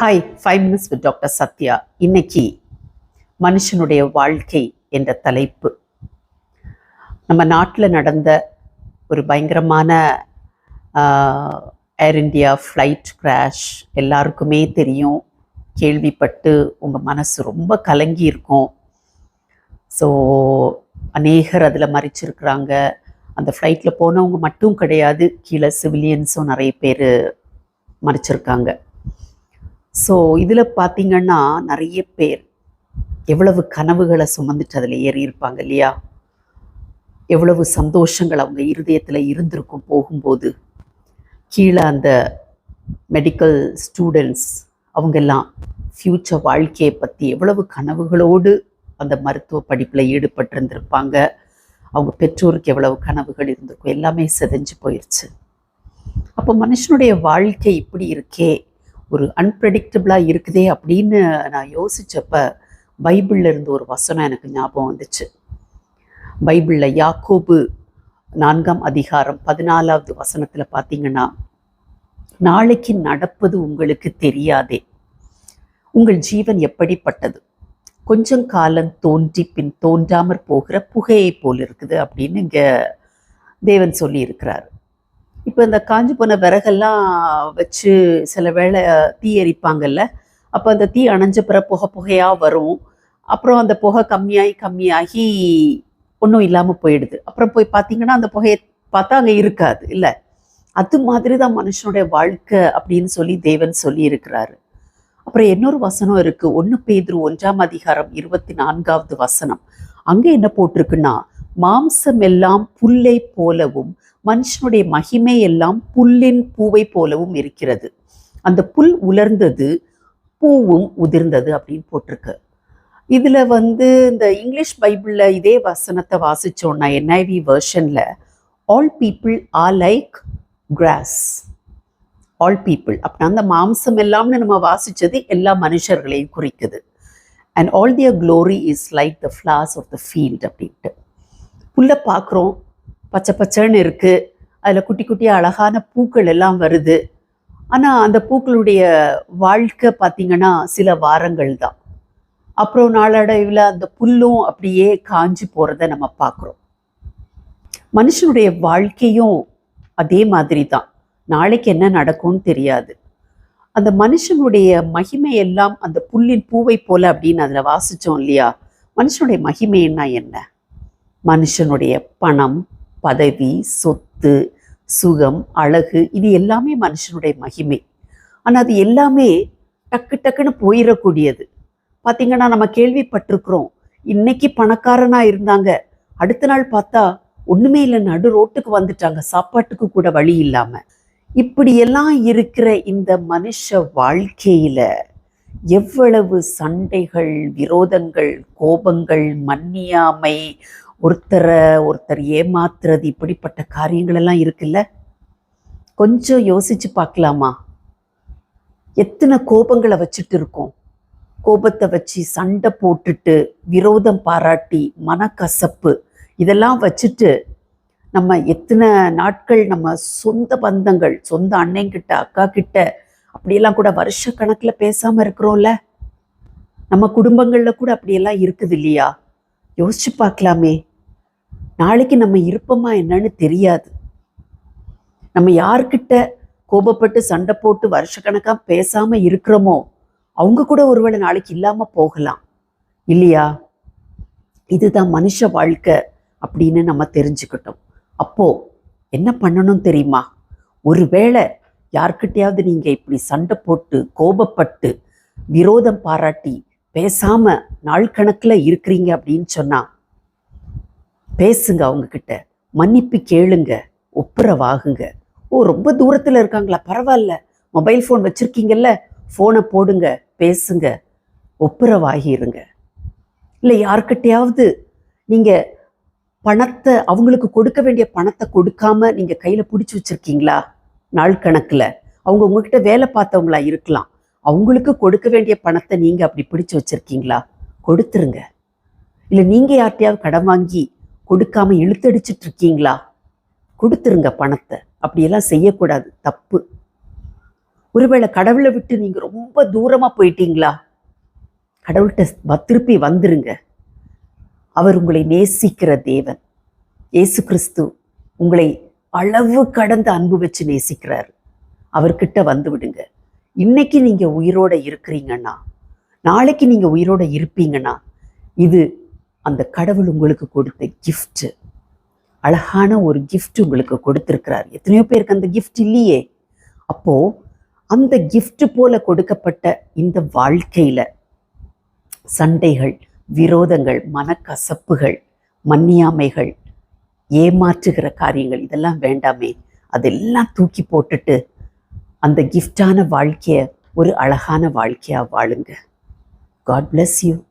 Hi five minutes with doctor Sathya இன்னைக்கு மனுஷனுடைய வாழ்க்கை என்ற தலைப்பு. நம்ம நாட்டில் நடந்த ஒரு பயங்கரமான ஏர் இந்தியா ஃப்ளைட் கிராஷ் எல்லாருக்குமே தெரியும். கேள்விப்பட்டு உங்கள் மனசு ரொம்ப கலங்கி இருக்கும். ஸோ அநேகர் அதில் மறிச்சிருக்கிறாங்க. அந்த ஃப்ளைட்டில் போனவங்க மட்டும் கிடையாது. கீழே சிவிலியன்ஸும் நிறைய பேர் மறிச்சிருக்காங்க. ஸோ இதில் பார்த்தீங்கன்னா நிறைய பேர் எவ்வளவு கனவுகளை சுமந்துட்டு அதில் ஏறி இருப்பாங்க இல்லையா? எவ்வளவு சந்தோஷங்கள் அவங்க இருதயத்தில் இருந்திருக்கும் போகும்போது. கீழே அந்த மெடிக்கல் ஸ்டூடெண்ட்ஸ் அவங்கெல்லாம் ஃப்யூச்சர் வாழ்க்கையை பற்றி எவ்வளவு கனவுகளோடு அந்த மருத்துவ படிப்பில் ஈடுபட்டிருந்திருப்பாங்க. அவங்க பெற்றோருக்கு எவ்வளவு கனவுகள் இருந்திருக்கும் எல்லாமே செதஞ்சு போயிடுச்சு அப்போ மனுஷனுடைய வாழ்க்கை இப்படி இருக்கே ஒரு அன்பிரடிக்டபிளாக இருக்குதே அப்படின்னு நான் யோசித்தப்ப பைபிளில் இருந்து ஒரு வசனம் எனக்கு ஞாபகம் வந்துச்சு. பைபிளில் யாக்கோபு நான்காம் அதிகாரம் பதினாலாவது வசனத்தில் பார்த்தீங்கன்னா நாளைக்கு நடப்பது உங்களுக்கு தெரியாதே. உங்கள் ஜீவன் எப்படிப்பட்டது? கொஞ்சம் காலம் தோன்றி பின் தோன்றாமற் போகிற புகையை போல் இருக்குது அப்படின்னு இங்கே தேவன் சொல்லி இருக்கிறார் இப்போ இந்த காஞ்சி போன விறகெல்லாம் வச்சு சில வேளை தீ எரிப்பாங்கல்ல அப்போ அந்த தீ அணைஞ்ச பிற புகை புகையாக வரும். அப்புறம் அந்த புகை கம்மியாகி கம்மியாகி ஒன்றும் இல்லாமல் போயிடுது. அப்புறம் போய் பார்த்தீங்கன்னா அந்த புகையை பார்த்தா அங்கே இருக்காது இல்லை? அது மாதிரி தான் மனுஷனுடைய வாழ்க்கை அப்படின்னு சொல்லி தேவன் சொல்லி இருக்கிறாரு அப்புறம் இன்னொரு வசனம் இருக்கு. ஒன்று பேதுரு ஒன்றாம் அதிகாரம் இருபத்தி நான்காவது வசனம். அங்கே என்ன போட்டிருக்குன்னா மாம்சம் எல்லாம் புல்லை போலவும் மனுஷனுடைய மகிமை எல்லாம் புல்லின் பூவை போலவும் இருக்கிறது. அந்த புல் உலர்ந்தது பூவும் உதிர்ந்தது அப்படின்னு போட்டிருக்கு. இதில் வந்து இந்த இங்கிலீஷ் பைபிளில் இதே வசனத்தை வாசித்தோன்னா NIV வேர்ஷனில் all people are like grass all people அப்படின்னா அந்த மாம்சம் எல்லாம்னு நம்ம வாசிச்சது எல்லா மனுஷர்களையும் குறிக்குது. And all their glory is like the flowers of the field அப்படின்ட்டு. புல்லை பார்க்குறோம் பச்சை பச்சைன்னு இருக்குது அதில் குட்டி குட்டியாக அழகான பூக்கள் எல்லாம் வருது. ஆனால் அந்த பூக்களுடைய வாழ்க்கை பார்த்திங்கன்னா சில வாரங்கள் தான் அப்புறம் நாளடைவில் அந்த புல்லும் அப்படியே காஞ்சி போகிறத நம்ம பார்க்குறோம் மனுஷனுடைய வாழ்க்கையும் அதே மாதிரி தான் நாளைக்கு என்ன நடக்கும்னு தெரியாது. அந்த மனுஷனுடைய மகிமை எல்லாம் அந்த புல்லின் பூவை போல அப்படின்னு அதில் வாசித்தோம் இல்லையா? மனுஷனுடைய மகிமைன்னா என்ன? மனுஷனுடைய பணம் பதவி சொத்து சுகம் அழகு இது எல்லாமே மனுஷனுடைய மகிமை. ஆனால் அது எல்லாமே டக்கு டக்குன்னு போயிடக்கூடியது. பார்த்தீங்கன்னா நம்ம கேள்விப்பட்டிருக்கிறோம் இன்னைக்கு பணக்காரனா இருந்தாங்க அடுத்த நாள் பார்த்தா ஒண்ணுமே இல்லை நடு ரோட்டுக்கு வந்துட்டாங்க சாப்பாட்டுக்கு கூட வழி இல்லாம. இப்படியெல்லாம் இருக்கிற இந்த மனுஷ வாழ்க்கையில எவ்வளவு சண்டைகள் விரோதங்கள் கோபங்கள் மன்னியாமை ஒருத்தரை ஒருத்தர் ஏமாத்துறது இப்படிப்பட்ட காரியங்கள் எல்லாம் இருக்குல்ல? கொஞ்சம் யோசிச்சு பார்க்கலாமா? எத்தனை கோபங்களை வச்சுட்டு இருக்கோம்? கோபத்தை வச்சு சண்டை போட்டுட்டு விரோதம் பாராட்டி மனக்கசப்பு இதெல்லாம் வச்சுட்டு நம்ம எத்தனை நாட்கள் நம்ம சொந்த பந்தங்கள் சொந்த அண்ணங்கிட்ட அக்கா கிட்ட அப்படியெல்லாம் கூட வருஷ கணக்கில் பேசாமல் இருக்கிறோம்ல? நம்ம குடும்பங்களில் கூட அப்படியெல்லாம் இருக்குது இல்லையா? யோசிச்சு பார்க்கலாமே. நாளைக்கு நம்ம இருப்போமா என்னன்னு தெரியாது. நம்ம யார்கிட்ட கோபப்பட்டு சண்டை போட்டு வருஷக்கணக்காக பேசாமல் இருக்கிறோமோ அவங்க கூட ஒருவேளை நாளைக்கு இல்லாமல் போகலாம். இல்லையா? இதுதான் மனுஷ வாழ்க்கை அப்படின்னு நம்ம தெரிஞ்சுக்கிட்டோம். அப்போ என்ன பண்ணணும் தெரியுமா? ஒருவேளை யார்கிட்டையாவது நீங்க இப்படி சண்டை போட்டு கோபப்பட்டு விரோதம் பாராட்டி பேசாம நாள் கணக்கில் இருக்கிறீங்க அப்படின்னு சொன்னால் பேசுங்க அவங்க கிட்ட மன்னிப்பு கேளுங்க. ஒப்புரவாகுங்க. ஓ ரொம்ப தூரத்தில் இருக்காங்களா? பரவாயில்ல. மொபைல் ஃபோன் வச்சுருக்கீங்கல்ல? ஃபோனை போடுங்க பேசுங்க. ஒப்புரவாகிருங்க. இல்லை யார்கிட்டையாவது நீங்கள் பணத்தை அவங்களுக்கு கொடுக்க வேண்டிய பணத்தை கொடுக்காம நீங்க கையில பிடிச்சி வச்சிருக்கீங்களா? நாள் கணக்கில். அவங்க உங்ககிட்ட வேலை பார்த்தவங்களா இருக்கலாம். அவங்களுக்கு கொடுக்க வேண்டிய பணத்தை நீங்க அப்படி பிடிச்சி வச்சிருக்கீங்களா? கொடுத்துருங்க. இல்லை நீங்க யார்ட்டையாவது கடன் வாங்கி கொடுக்காம இழுத்தடிச்சிட்டு இருக்கீங்களா? கொடுத்துருங்க பணத்தை. அப்படியெல்லாம் செய்யக்கூடாது. தப்பு. ஒருவேளை கடவுளை விட்டு நீங்க ரொம்ப தூரமா போயிட்டீங்களா? கடவுள்கிட்ட வ- திருப்பி வந்துருங்க. அவர் உங்களை நேசிக்கிற தேவன். இயேசு கிறிஸ்து உங்களை அளவு கடந்த அன்பு வச்சு நேசிக்கிறார். அவர்கிட்ட வந்து விடுங்க. இன்னைக்கு நீங்க உயிரோட இருக்கிறீங்கன்னா நாளைக்கு நீங்க உயிரோட இருப்பீங்கன்னா இது அந்த கடவுள் உங்களுக்கு கொடுத்த கிஃப்ட் அழகான ஒரு கிஃப்ட் உங்களுக்கு கொடுத்துருக்கிறார். எத்தனையோ பேருக்கு அந்த கிஃப்ட் இல்லையே. அப்போ அந்த கிஃப்ட் போல கொடுக்கப்பட்ட இந்த வாழ்க்கையில சண்டைகள் விரோதங்கள் மனக்கசப்புகள் மன்னியாமைகள் ஏமாற்றுகிற காரியங்கள் இதெல்லாம் வேண்டாமே. அதெல்லாம் தூக்கி போட்டுட்டு அந்த கிஃப்டான வாழ்க்கைய ஒரு அழகான வாழ்க்கையா வாழுங்க. God bless you